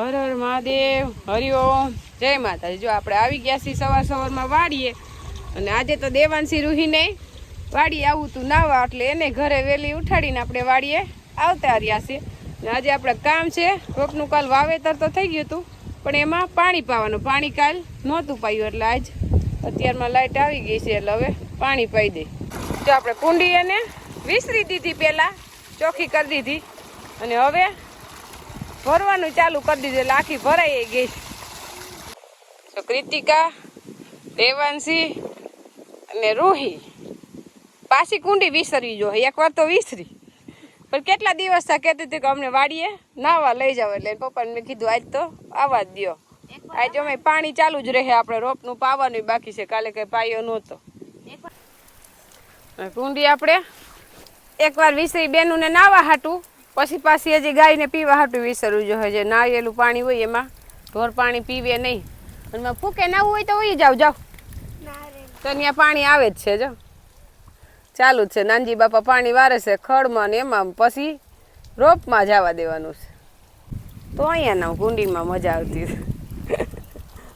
હર હર મહાદેવ હરિઓમ જય માતાજી. જો આપણે આવી ગયા છીએ સવાર સવારમાં વાડીએ, અને આજે તો દેવાંશી રૂહીને વાડીએ આવું તું નાવા, એટલે એને ઘરે વહેલી ઉઠાડીને આપણે વાડીએ આવતા રહ્યા છીએ. ને આજે આપણે કામ છે, કોકનું કાલ વાવેતર તો થઈ ગયું હતું, પણ એમાં પાણી પાવાનું. પાણી કાલ નહોતું પાયું, એટલે આજ અત્યારમાં લાઇટ આવી ગઈ છે, એટલે હવે પાણી પાઈ દે. જો આપણે કુંડી એને વિસરી દીધી પહેલાં, ચોખ્ખી કરી દીધી. અને હવે ભરવાનું ચાલુ કરી દીધું એટલે આખી ભરાઈ ગઈ. તો કૃતિકા દેવાંશી અને રૂહી પાછી કુંડી વિસરવી જોઈએ. એકવાર તો વિસરી. પણ કેટલા દિવસ થયા કહેતી હતી કે અમને વાડીએ નાવા લઈ જાવ એટલે પપ્પાને મેં કીધું આજ તો આવવા જ દ્યો. આજ અમે પાણી ચાલુ જ રહે આપણે રોપનું પાવાનું બાકી છે. કાલે કઈ પાયો નહોતો. કુંડી આપણે એકવાર વિસરી બેનુંને નાવા હાટું. પછી પાછી હજી ગાયને પીવા હાટું વિસરવું જોઈએ, જે નાળિયેલું પાણી હોય એમાં. ઢોર પાણી પીવે નહીં. અને ફૂકે ના હોય તો હોય જાવ જાવ. તો ત્યાં પાણી આવે જ છે, જો. ચાલુ જ છે. નાનજી બાપા પાણી વારે છે ખડમાં ને એમાં પછી રોપમાં જવા દેવાનું છે. તો અહીંયા ના કુંડીમાં મજા આવતી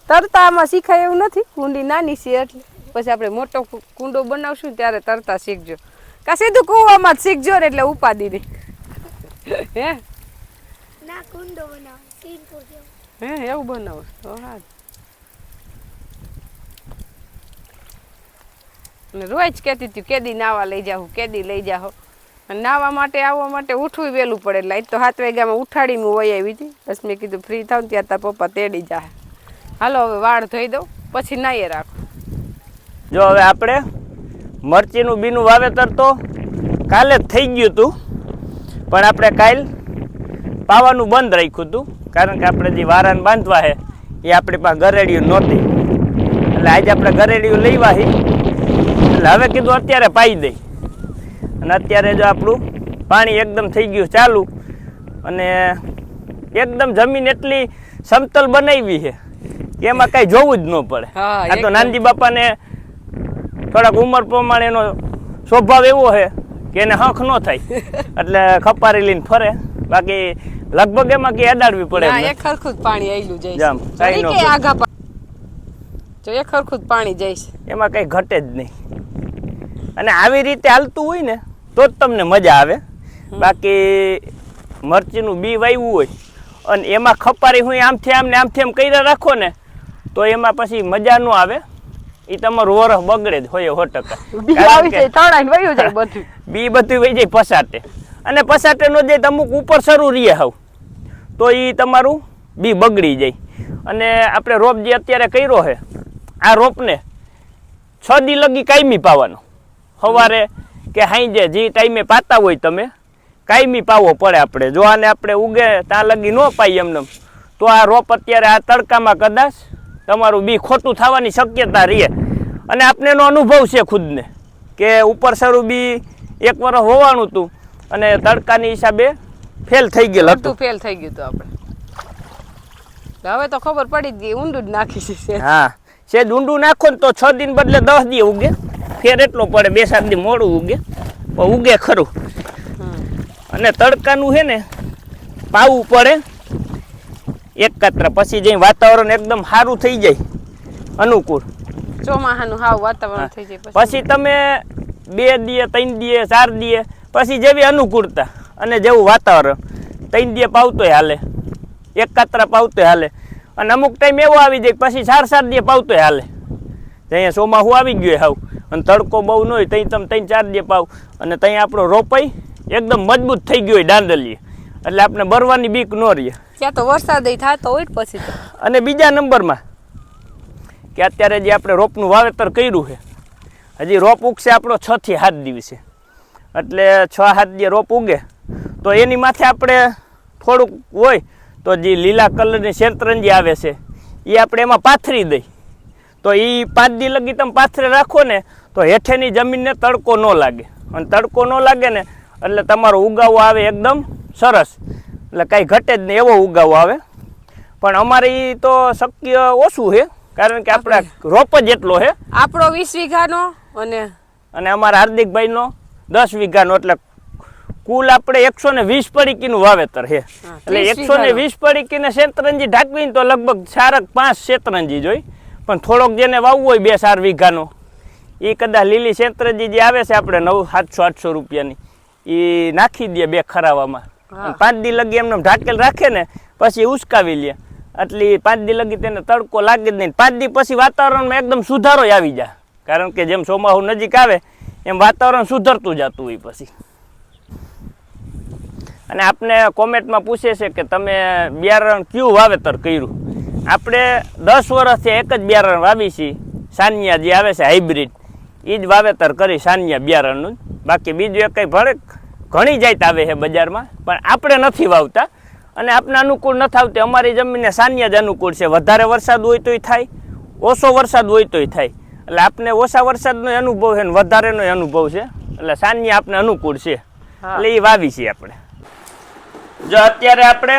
તરતા આમાં શીખાય એવું નથી. કુંડી નાની છે એટલે. પછી આપણે મોટો કુંડો બનાવશું ત્યારે તરતા શીખજો. કાં સીધું કૂવામાં જ શીખજો ને એટલે ઉપાદી નહીં હે? ના કુંડો બનાવો સીનપુર જેવો. હે એવું બનાવો તો હા રોજ કહેતી હતી કેદી નાવા લઈ જાઓ કેદી લઈ જાઓ અને નાવા માટે આવવા માટે ઉઠવું વહેલું પડે એટલે તો સાત વાગ્યામાં ઉઠાડી હું વહી આવી હતી. બસ મેં કીધું ફ્રી થાવ ને ત્યારે તાર પપ્પા તેડી જાય હાલો હવે વાળ ધોઈ દઉં પછી નાહીએ રાખો. જો હવે આપણે મરચીનું બીનું વાવેતર તો કાલે જ થઈ ગયું હતું. પણ આપણે કાલ પાવાનું બંધ રાખ્યું હતું કારણ કે આપણે જે વારાને બાંધવા છે એ આપણી પાસે ગરેડિયું નહોતી. એટલે આજે આપણે ગરેડિયું લેવા વાહી એટલે હવે કીધું અત્યારે પાઈ દઈ. અને અત્યારે જો આપણું પાણી એકદમ થઈ ગયું ચાલુ અને એકદમ જમીન એટલી સમતલ બનાવી છે કે એમાં કાંઈ જોવું જ ન પડે. આ તો નાનજી બાપાને થોડાક ઉંમર પ્રમાણે એનો સ્વભાવ એવો છે કે એને હખ ન થાય. એટલે ખપારી લઈને ફરે. બાકી લગભગ એમાં કે અડાડવી પડે એક ખરખું જ પાણી આવેલું જાય જામ, કઈ નો જો એક ખરખું પાણી જાય છે એમાં કંઈ ઘટે જ નહીં. અને આવી રીતે હાલતું હોય ને તો જ તમને મજા આવે. બાકી મરચીનું બી વાવ્યું હોય અને એમાં ખપારી હું આમથી આમ ને આમથી આમ કર્યા રાખો ને તો એમાં પછી મજા ન આવે. એ તમારું વરસ બગડે જ હોય સો ટકા. બી આવી જાય તણાઈને વયું જાય બધું. બી બધું વહી જાય પસાટે. અને પસાટે નો તો અમુક ઉપર શરૂ રહીએ હાવ. તો એ તમારું બી બગડી જાય. અને આપણે રોપ જે અત્યારે કર્યો છે આ રોપને છ દી લગી કાયમી પાવાનો. સવારે કે હાંજે જે ટાઈમે પાતા હોય તમે કાયમી પાવો પડે આપણે. જો આને આપણે ઉગે ત્યાં લગી ન પાઈ એમને તો આ રોપ અત્યારે આ તડકામાં કદાચ તમારું બી ખોટું થવાની શક્યતા રહે. અને આપને એનો અનુભવ છે ખુદને કે ઉપર સારું બી એક વર્ષ હોવાનું હતું અને તડકાની હિસાબે ફેલ થઈ ગયેલ હતું. ફેલ થઈ ગયું હતું આપણે. હવે તો ખબર પડી જ ગઈ ઊંડું જ નાખી છે હા સેજ ઊંડું નાખો ને તો છ દિન બદલે દસ દી ઉગે. ફેર એટલો પડે બે સાત દી મોડું ઉગે. પણ ઉગે ખરું. અને તડકાનું છે ને પાવું પડે. એક કાતરા પછી જઈ વાતાવરણ એકદમ સારું થઈ જાય અનુકૂળ. ચોમાહાનું હાવ વાતાવરણ થઈ જાય પછી. તમે બે દીએ ત્રણ દીએ ચાર દીએ પછી જેવી અનુકૂળતા અને જેવું વાતાવરણ ત્રણ દીએ પાવતોય હાલે એક કાતરા પાવતોય હાલે. અને અમુક ટાઈમ એવો આવી જાય પછી ચાર ચાર દીએ પાવતોય હાલે. અહીંયા ચોમાસું આવી ગયું હાવ. અને તડકો બહુ ન હોય ત્યાં તમે ત્રણ ચાર દીએ પાવ. અને ત્યાં આપણો રોપાઈ એકદમ મજબૂત થઈ ગયો હોય દાંડલીએ એટલે આપણે બરવાની બીક ન રહીએ. ત્યાં તો વરસાદ થાય થતો હોય પછી અને બીજા નંબરમાં કે અત્યારે જે આપણે રોપનું વાવેતર કર્યું છે, હજી રોપ ઉગશે આપણો છ થી સાત દિવસે. એટલે છ સાત જે રોપ ઉગે, તો એની માથે આપણે થોડુંક હોય તો જે લીલા કલરની શેતરંજી આવે છે એ આપણે એમાં પાથરી દઈ. તો એ પાંચ દી લગી તમે પાથરે રાખો ને, તો હેઠેની જમીનને તડકો ન લાગે. અને તડકો ન લાગે ને, એટલે તમારો ઉગાવો આવે એકદમ સરસ. એટલે કાંઈ ઘટે જ નહીં એવો ઉગાવો આવે. પણ અમારે એ તો શક્ય ઓછું છે કારણ કે આપણા રોપ જ એટલો છે. આપણો વીસ વીઘાનો અને અને અમારા હાર્દિકભાઈનો દસ વીઘાનો એટલે કુલ આપણે એકસો ને વીસ પડીકીનું વાવેતર છે. એટલે એકસો ને વીસ પડીકીને શેતરંજી ઢાંકવી તો લગભગ સારક પાંચ શેતરંજી જોઈ. પણ થોડોક જેને વાવવું હોય બે ચાર વીઘાનો. એ કદાચ લીલી શેતરંજી જે આવે છે આપણે નવ સાતસો આઠસો રૂપિયાની એ નાખી દે બે ખરાવામાં. પાંચ દી લગી એમને ઢાકેલ રાખે ને, પછી ઉસકાવી લે. એટલે પાંચ દી લગી તેને તડકો લાગે જ નહીં. પાંચ દી પછી વાતાવરણમાં એકદમ સુધારો આવી જાય. કારણ કે જેમ ચોમાસું નજીક આવે, એમ વાતાવરણ સુધરતું જતું હોય પછી. અને આપને કોમેન્ટમાં પૂછે છે કે તમે બિયારણ કયું વાવેતર કર્યું? આપણે દસ વર્ષથી એક જ બિયારણ વાવી છીએ. સાનિયા જે આવે છે હાઇબ્રિડ એ જ વાવેતર કરી સાનિયા બિયારણનું. બાકી બીજું એક કંઈ ભલે ઘણી જાત આવે છે બજારમાં પણ આપણે નથી વાવતા. અને આપને અનુકૂળ નથી આવતી અમારી જમીનને સાનિયા જ અનુકૂળ છે. વધારે વરસાદ હોય તોય થાય ઓછો વરસાદ હોય તોય થાય. એટલે આપને ઓછા વરસાદનો અનુભવ છે ને વધારેનો અનુભવ છે. એટલે સાનિયા આપને અનુકૂળ છે. એટલે એ વાવી છે આપણે. જો અત્યારે આપણે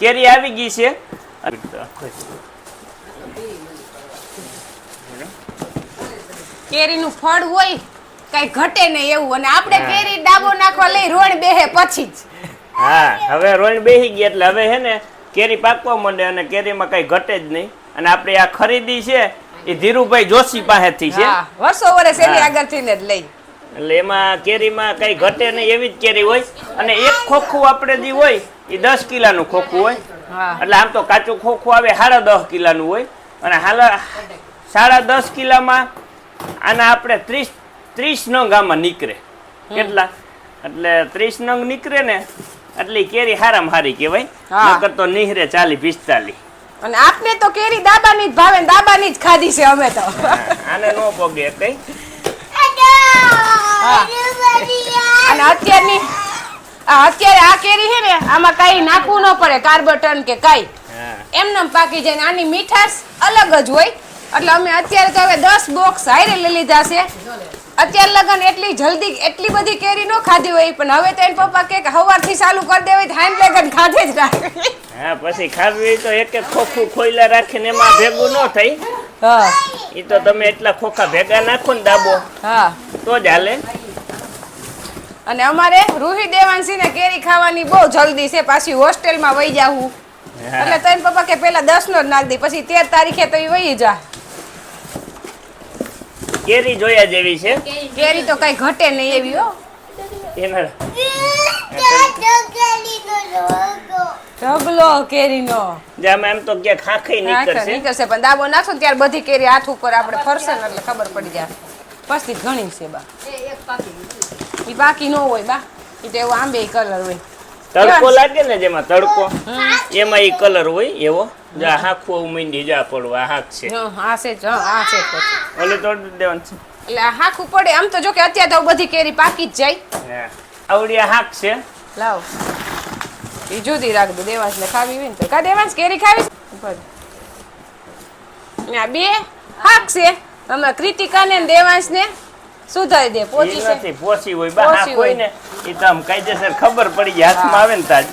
કેરી આવી ગઈ છે. કેરીનું ફળ હોય કઈ ઘટે નહીં એવું. અને આપણે કેરી ડાબો નાખવા લઈ રોણ બેહે પછી જ. હા હવે રોણ બેહી ગઈ એટલે હવે હે ને કેરી પાકવા માંડે અને કેરીમાં કઈ ઘટે જ નહીં. અને આપણે આ ખરીદી છે એ ધીરુભાઈ જોશી પાસેથી છે. વર્ષો વર્ષ એની આગળથી ને જ લઈ. એટલે એમાં કેરીમાં કઈ ઘટે નહીં એવી જ કેરી હોય. અને એક ખોખું આપણે જે હોય એ દસ કિલાનું ખોખું હોય. એટલે આમ તો કાચું ખોખું આવે સાડા દસ કિલાનું હોય. અને હાલા સાડા દસ કિલામાં આના આપણે ત્રીસ ત્રીસ નંગ આમાં નીકળે. કેટલા? એટલે ત્રીસ નંગ નીકળે ને એટલે કેરી હારામાં હારી કહેવાય નકર તો નિહરે ચાલી પિસ્તાલી. અને આપને તો કેરી દાબાની જ ભાવે દાબાની જ ખાધી છે અમે તો. આને નો પગે કઈ. અને અત્યારની આ અત્યારે આ કેરી છે ને આમાં કઈ નાખવું ન પડે કાર્બોટન કે કઈ. એમને પાકી જાય ને આની મીઠાશ અલગ જ હોય. એટલે અમે અત્યારે તો હવે દસ બોક્સ હારે લઈ લીધા છે. અત્યાર લગન એટલી જલ્દી એટલી બધી કેરી નો ખાધી હોય પણ હવે તો એન પપ્પા કે સવારથી ચાલુ કરી દેવી તો લગન ખાધે જ રાખે. હા પછી ખાવી તો એક એક ખોખું ખોઈલા રાખીને એમાં ભેગું ન થઈ. હા. એ તો તમે એટલા ખોખા ભેગા નાખો ને દાબો. હા. તો જ હાલે. અને અમારે રૂહી દેવાંશી ને કેરી ખાવાની બહુ જલ્દી છે પાછી હોસ્ટેલમાં વહી જાવું એટલે તને પપ્પા કે પેલા દસ નો જ નાખ દે પછી તેર તારીખે તો એ વહી જા. કેરી જોયા જેવી છે? કેરી તો કઈ ઘટે નહીં એવી હો. એના ઢગલો કેરીનો. જેમાં એમ તો ક્યાંક ખાખી નીકળશે. નીકળશે પણ દાબો નાખો ને ત્યારે બધી કેરી હાથ ઉપર આપણે ફરશે ને એટલે ખબર પડી જાય. પછી ઘણી છે બા. એ બાકી ન હોય બા. એ તો એવો આંબે કલર હોય. તડકો લાગે ને જેમાં તડકો એમાં એ કલર હોય એવો. જા હાખું એવું મીંડી જા પડવું આ હાક છે. હા છે જો આ છે ઓલે તોડી દેવાનું છે. એટલે આ હાખું પડે. આમ તો જો કે અત્યારે તો બધી કેરી પાકી જ જાય. આવડી આ હાક છે. લાવ. એ જુદી રાખ દો દેવાંશ ને ખાવી હોય ને તો. કા દેવાંશ કેરી ખાવી? આ બે હાક છે. અમે કૃતિકા ને દેવાંશ ને સુધારી દે પોચી છે. નથી પોચી હોય. બા હા હોય. ને એ તો આમ કાયદેસર ખબર પડી જાય હાથમાં આવે ને તાજ.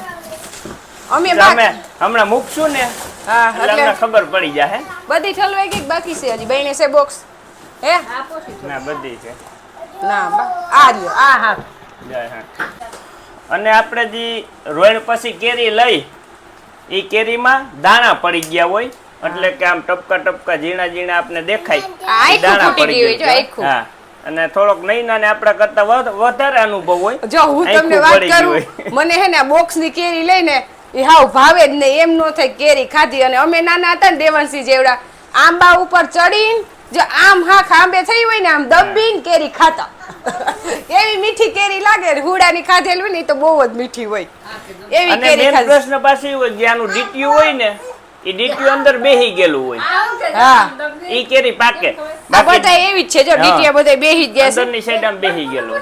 અમે અમે હમણાં મૂકશું ને હા એટલે ખબર પડી જાય બધી ઠલવાઈ ગઈ બાકી છે હજી? બહેણે છે બોક્સ હે? ના બધી છે. ના બા આ રહ્યો આ હા. જય હા. અને આપણે જે રોયણ પછી કેરી લઈ એ કેરીમાં દાણા પડી ગયા હોય એટલે કે આમ ટપકા ટપકા ઝીણા ઝીણા આપણે દેખાય. દાણા પડી ગયા હોય. હા. અને થોડોક નૈના ને આપણા કરતા વધારે અનુભવ હોય. જો હું તમને વાત કરું મને હે ને બોક્સની કેરી લઈને એ હાવ ભાવે જ નહીં એમ નો થાય કેરી ખાધી. અને અમે નાના હતા ને દેવાંશી જેવડા આંબા ઉપર ચડીને જો આમ હા ખાંબે થઈ હોય ને આમ દબીને કેરી ખાતા. એવી મીઠી કેરી લાગે હુડાની ખાધેલી ને તો બહુ જ મીઠી હોય. એવી કેરી ખાધી. પ્રશ્ન પાછી હોય જ્યાંનું આનું હોય ને એ ડીટીયું અંદર બેહી ગયેલું હોય. હા. એ કેરી પાકે. આ બધા એવી જ છે જો. ડીટીયા બધા બેહી જ ગયા છે. અંદરની સાઈડ આમ બેહી ગયેલો.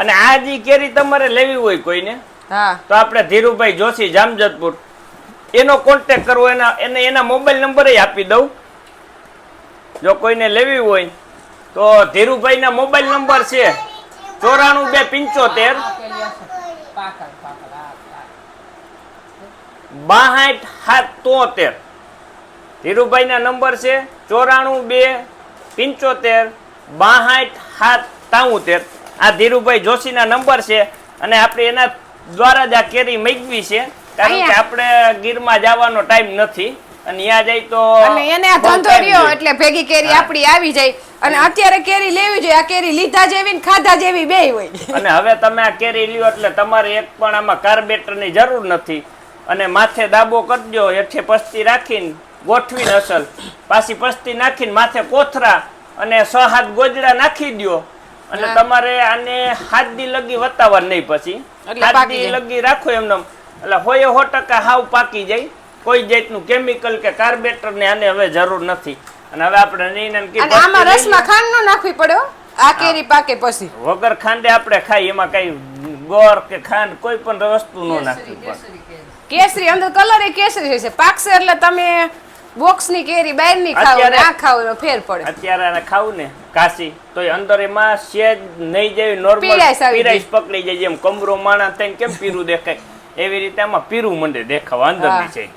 અને આ જે કેરી તમારે લેવી હોય કોઈને હા. તો આપણે ધીરુભાઈ જોશી જામજતપુર એનો કોન્ટેક કરવો એના એને એના મોબાઈલ નંબર આપી દઉં. જો કોઈને લેવી હોય તો ધીરુભાઈના મોબાઈલ નંબર છે ચોરાણું બે પંચોતેર. બાહાઠ સાત તોતેર ધીરુભાઈના નંબર છે ચોરાણું બે પંચોતેર બાહાઠ સાત તાઉતેર. આ ધીરુભાઈ જોશીના નંબર છે અને આપણે એના દ્વારા જ આ કેરી મેગવી છે કારણ કે આપણે ગીરમાં જવાનો ટાઈમ નથી અને ત્યાં જાય તો અને એને આ ધંધો રહ્યો એટલે ભેગી કેરી. આપણી આવી જાય. અને અત્યારે કેરી લેવી જોઈએ. આ કેરી લીધા જેવી ને ખાધા જેવી બે હોય. અને હવે તમે આ કેરી લ્યો એટલે તમારે એક પણ આમાં કાર્બેટરની જરૂર નથી. અને માથે દાબો કરજો હેઠે પસ્તી રાખીને ગોઠવીને અસલ પાછી પસ્તી નાખીને માથે કોથરા અને સ હાથ ગોજડા નાખી દો અને તમારે આને હાથ દી લગી વતાવવા નહીં પછી. હાથ દી લગી રાખો એમને એટલે હોય હો ટકા હાવ પાકી જાય. કોઈ જાતનું કેમિકલ કે કાર્બેટર ને આને હવે જરૂર નથી. અને હવે આપણે નહીં ને આમાં રસમાં ખાંડ ન નાખવી પડ્યો આ કેરી પાકે પછી. વગર ખાંડે આપણે ખાઈ એમાં કઈ ગોળ કે ખાંડ કોઈ પણ વસ્તુ ન નાખવી પડે. કેસરી અંદર કલર એ કેસરી છે. પાકશે એટલે તમે બોક્સની કેરી બહારની ખાઓ અત્યારે- ને આ ફેર પડે. અત્યારે આને ખાવું ને કાશી તો અંદર એમાં સેજ નહીં જેવી નોર્મલ પીરાઈશ પકડી જાય જેમ કમરો માણા થઈને કેમ પીરું દેખાય? એવી રીતે આમાં પીરું મંડે દેખાવ અંદરની. છે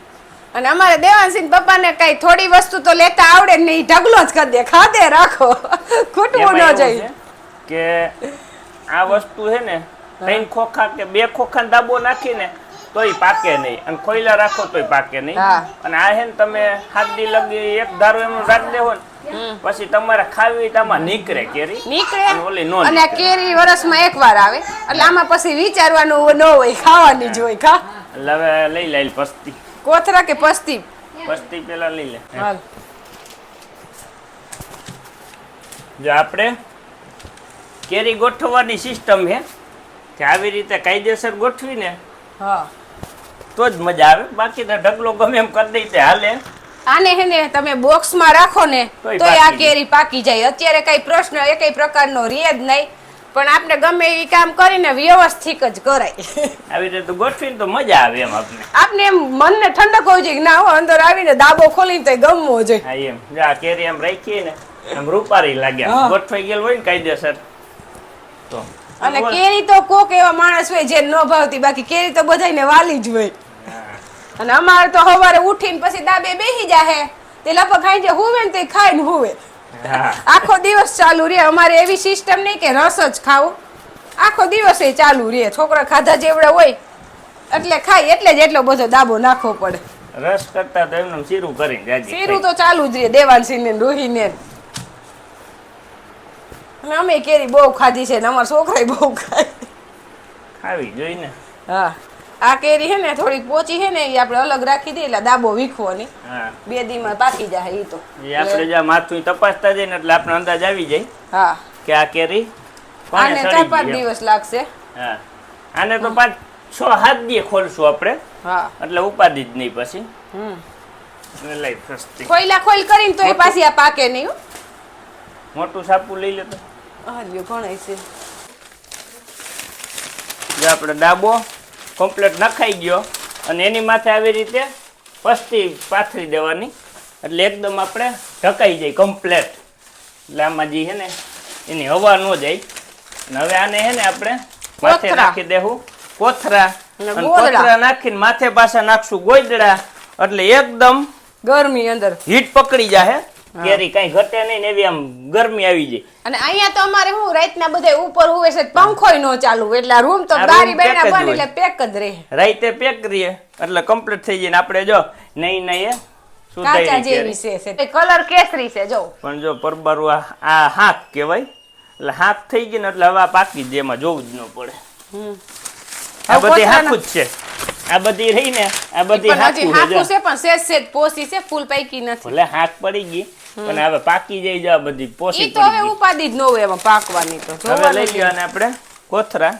અને અમારે દેવાનસિંહ પપ્પાને કઈ થોડી વસ્તુ તો લેતા આવડે નહીં ઢગલો જ કરી દે. ખાધે રાખો. ખૂટવું ન જાય. કે આ વસ્તુ છે ને ત્રણ ખોખા કે બે ખોખા દાબો નાખીને તોય પાકે નહીં. અને ખોઈલા રાખો તોય પાકે નહીં. અને આ હે ને તમે હાથ દી લગી એક ધારો એમનું રાખ દેવો ને પછી તમારે ખાવી આમાં નીકળે કેરી. નીકળે? ઓલી નો અને કેરી વર્ષમાં એકવાર આવે. એટલે આમાં પછી વિચારવાનું ન હોય ખાવાની જ હોય ખા. એટલે હવે લઈ લે પસ્તી. કોથરા કે પસ્તી? પસ્તી પેલા લઈ લે. હાલ. જો આપણે કેરી ગોઠવવાની સિસ્ટમ છે કે આવી રીતે કાયદેસર ગોઠવીને હા. તો જ મજા આવે. બાકી તો ઢગલો ગમે એમ કરી દઈ તે હાલે. આને હે ને તમે બોક્સમાં રાખો ને તોય આ કેરી પાકી જાય. અત્યારે કઈ પ્રશ્ન એ કઈ પ્રકારનો રહે જ નહીં. પણ આપણે ગમે એ કામ કરીને વ્યવસ્થિત જ કરાય. આવી રીતે ગોઠવીને તો મજા આવે એમ આપણે આપને એમ મનને ઠંડક હોવી જોઈએ કે ના હો અંદર આવીને દાબો ખોલીને તો ગમવો જોઈએ. હા એમ. જો આ કેરી એમ રાખીએ ને એમ રૂપારી લાગ્યા. ગોઠવાઈ ગયેલ હોય ને કાયદેસર. તો. અને કેરી તો કોક એવા માણસ હોય જે ન ભાવતી બાકી કેરી તો બધાયને વાલી જ હોય. અને અમારે તો સવારે ઉઠીને પછી દાબે બેસી જાહે. તે લપક ખાઈ જે હુવે ને તે ખાઈને હુવે. આખો દિવસ ચાલુ રે અમારે એવી સિસ્ટમ નહીં કે રસ જ ખાવું. આખો દિવસ એ ચાલુ રે છોકરા ખાધા જેવડા હોય એટલે ખાય એટલે જ એટલો બધો દાબો નાખવો પડે. રસ કરતા તો એમનું શીરું કરીને શીરું તો ચાલુ જ રે દેવાનસિંહ ને રોહીને અને અમે કેરી બહુ ખાધી છે ને અમારા છોકરાએ બહુ ખાય ખાવી જોઈ ને હા. આ કેરી છે ને થોડીક પોચી છે ને એ આપણે અલગ રાખી દઈએ એટલે દાબો વીખવો નહીં હા. બે દીમાં પાકી જાય એ તો. એ આપણે જ્યાં માથું તપાસતા જઈએ ને એટલે આપણે અંદાજ આવી જાય હા. કે આ કેરી આને ચાર પાંચ દિવસ લાગશે. હા. આને તો પાંચ છ હાથ દીએ ખોલશું આપણે. હા. એટલે ઉપાધિ જ નહીં પછી. હમ. ખોઈલા ખોઈલ કરીને તો એ પાછી આ પાકે નહીં મોટું સાપુ લઈ લે તો હા લ્યો ઘણાય છે? જે આપણે ડાબો કમ્પ્લેટ નખાઈ ગયો અને એની માથે આવી રીતે પસ્તી પાથરી દેવાની. એટલે એકદમ આપણે ઢકાઈ જાય કમ્પ્લેટ એટલે આમાં જે છે ને એની હવા ન જાય. અને હવે આને છે ને આપણે માથે નાખી દેવું. કોથરા. કોથરા નાખીને માથે પાછા નાખશું ગોદડા. એટલે એકદમ ગરમી અંદર. હીટ પકડી જાય કેરી કઈ ઘટે નહીં ને એવી આમ ગરમી આવી જાય. અને અહીંયા તો અમારે હું રાતના બધે ઉપર હોવે છે પંખોય નો ચાલુ એટલે રૂમ તો બારી બેના બંધ એટલે પેક જ રહે. રાતે પેક કરીએ એટલે કમ્પ્લીટ થઈ જાય. ને આપણે જો નહીં નહીં કાચા જેવી છે કલર કેસરી છે જો. પણ જો પરબારું આ હાક કહેવાય. એટલે હાક થઈ ગઈ ને એટલે હવે પાકી જ એમાં જોવું જ ન પડે. આ બધી હાથું જ છે. આ બધી રહી ને આ બધી હાકું છે. છે પણ સેજ સેજ પોસી છે ફૂલ પૈકી નથી. એટલે હાક પડી ગઈ પણ હવે પાકી જાય જવા બધી પોસી તો હવે ઉપાદી જ ન હોય એમાં પાકવાની તો. હવે લઈ અને આપણે કોથરા.